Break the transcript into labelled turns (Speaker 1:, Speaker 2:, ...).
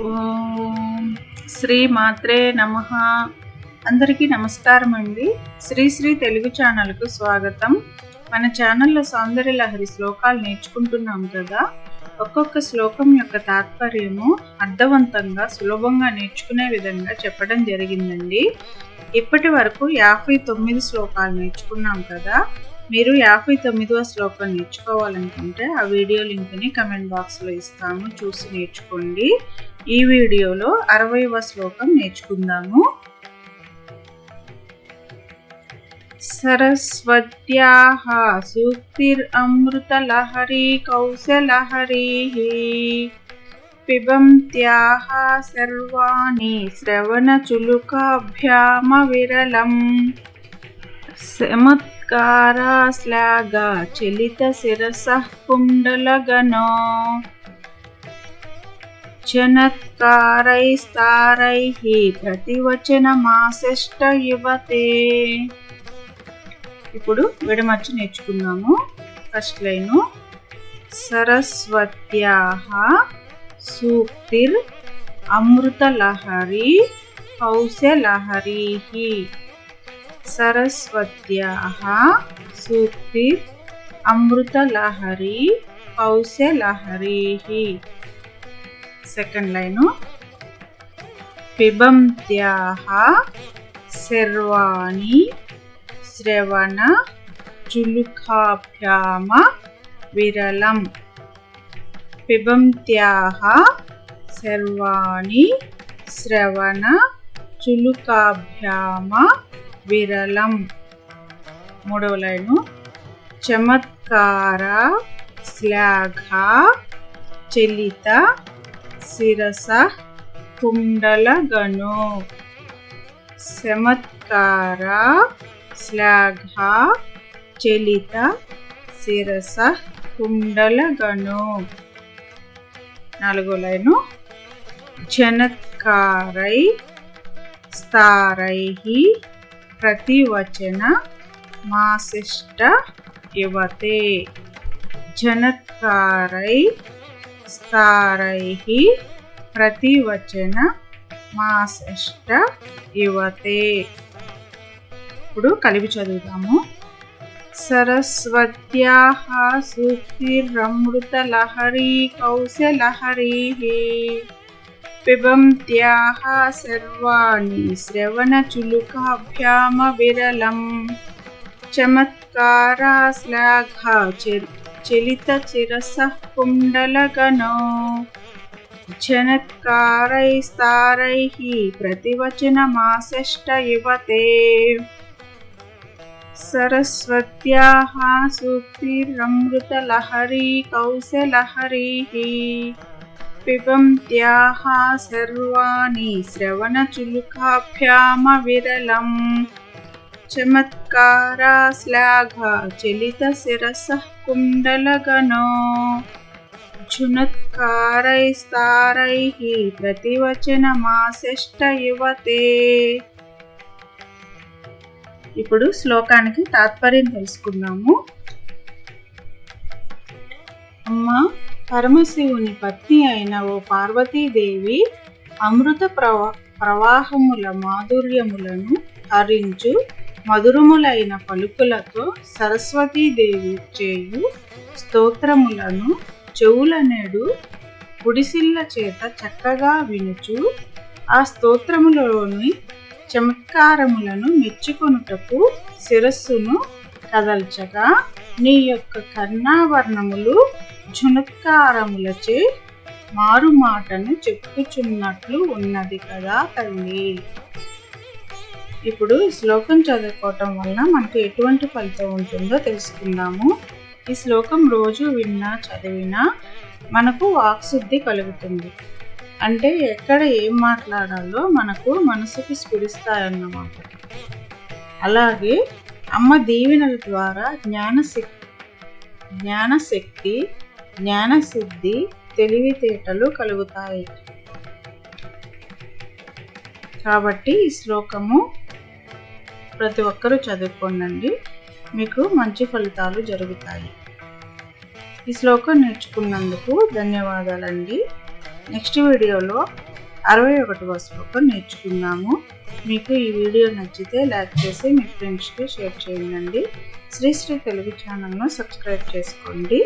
Speaker 1: ఓం శ్రీ మాత్రే నమ. అందరికీ నమస్కారం అండి. శ్రీ శ్రీ తెలుగు ఛానల్కు స్వాగతం. మన ఛానల్లో సౌందర్య లహరి శ్లోకాలు నేర్చుకుంటున్నాం కదా. ఒక్కొక్క శ్లోకం యొక్క తాత్పర్యము అర్థవంతంగా సులభంగా నేర్చుకునే విధంగా చెప్పడం జరిగిందండి. ఇప్పటి వరకు యాభై తొమ్మిది శ్లోకాలు నేర్చుకున్నాం కదా. మీరు యాభై తొమ్మిదవ శ్లోకం నేర్చుకోవాలనుకుంటే ఆ వీడియో లింక్ని కమెంట్ బాక్స్లో ఇస్తాము. చూసి నేర్చుకోండి. ఈ వీడియోలో అరవైవ శ్లోకం నేర్చుకుందాము. సరస్వత్యాః సూక్తిరమృతలహరీ కౌశలహరీ పిబంత్యాహ సర్వాణి శ్రవణచులుకాభ్యామవిరలం చమత్కారాశ్లాఘా చలిత శిరస కుండలగనో జనత్కారైస్తారైః ప్రతివచనమాశిష్ట యువతే ఇప్పుడు విడమర్చి నేర్చుకున్నాము ఫస్ట్ లైను సరస్వత్యాః సూక్తిర్ అమృతలహరి కౌశలహరీః సరస్వత్యాః సూక్తిర్ అమృతలహరి కౌశలహరీః సెకండ్ లైను. పిబంత్యాహ శర్వాణి శ్రవణ చులుకాభ్యామ విరళం. పిబంత్యాః శర్వాణి శ్రవణ చులుకాభ్యామ విరళం. మూడవ లైను. చమత్కార శ్లాఘ చలిత శిరస కుండలగను శమత్కార శ్లాఘ చలిత శిరస కుండలగను నాలుగో లైను జనత్కారై స్థారై ప్రతివచన మాశిష్ట యువతే జనత్కారై స్తారై ప్రతివచన మాసష్ట యువతే. ఇప్పుడు కలిపి చదువుతాము సరస్వత్యాః సూక్తిరమృతలహరీ కౌశలహరీः పిబంత్యాः సర్వాణి శ్రవణచులుకాభ్యామవిరలం చమత్కారాశ్లాఘా చలితచిరసः కుండలగనో జనత్కారైస్తారైः ప్రతివచనమాశిష్ట యువతే సరస్వత్యాः సూక్తిరమృతలహరీ కౌశలహరీः పిబంత్యాः సర్వాణి శ్రవణచులుకాభ్యామవిరలం చలిత శిరస కుండలగనో. జునత్కారైస్తారైः ప్రతివచనమాశిష్ట యువతే. ఇప్పుడు శ్లోకానికి తాత్పర్యం తెలుసుకున్నాము అమ్మ పరమశివుని పత్ని అయిన ఓ పార్వతీదేవి అమృత ప్రవా ప్రవాహముల మాధుర్యములను హరించు మధురములైన పలుకులతో సరస్వతీదేవి చేయు స్తోత్రములను చెవులనేడు గుడిసిల్ల చేత చక్కగా వినుచు ఆ స్తోత్రములోని చమత్కారములను మెచ్చుకొనుటకు శిరస్సును కదల్చగా నీ యొక్క కర్ణావర్ణములు ఝునత్కారములచే మారు మాటను చెప్పుచున్నట్లు ఉన్నది కదా తల్లి. ఇప్పుడు శ్లోకం చదువుకోవటం వల్ల మనకు ఎటువంటి ఫలితం ఉంటుందో తెలుసుకుందాము. ఈ శ్లోకం రోజు విన్నా చదివినా మనకు వాక్శుద్ధి కలుగుతుంది. అంటే ఎక్కడ ఏం మాట్లాడాలో మనకు మనసుకు స్ఫురిస్తాయన్నమాట. అలాగే అమ్మ దీవెనల ద్వారా జ్ఞానశక్తి జ్ఞానశక్తి జ్ఞానసిద్ధి తెలివితేటలు కలుగుతాయి. కాబట్టి ఈ శ్లోకము ప్రతి ఒక్కరూ చదువుకోండి మీకు మంచి ఫలితాలు జరుగుతాయి. ఈ శ్లోకం నేర్చుకున్నందుకు ధన్యవాదాలండి. నెక్స్ట్ వీడియోలో అరవై ఒకటవ శ్లోకం నేర్చుకున్నాము. మీకు ఈ వీడియో నచ్చితే లైక్ చేసి మీ ఫ్రెండ్స్కి షేర్ చేయండి. శ్రీ శ్రీ తెలుగు ఛానల్ను సబ్స్క్రైబ్ చేసుకోండి.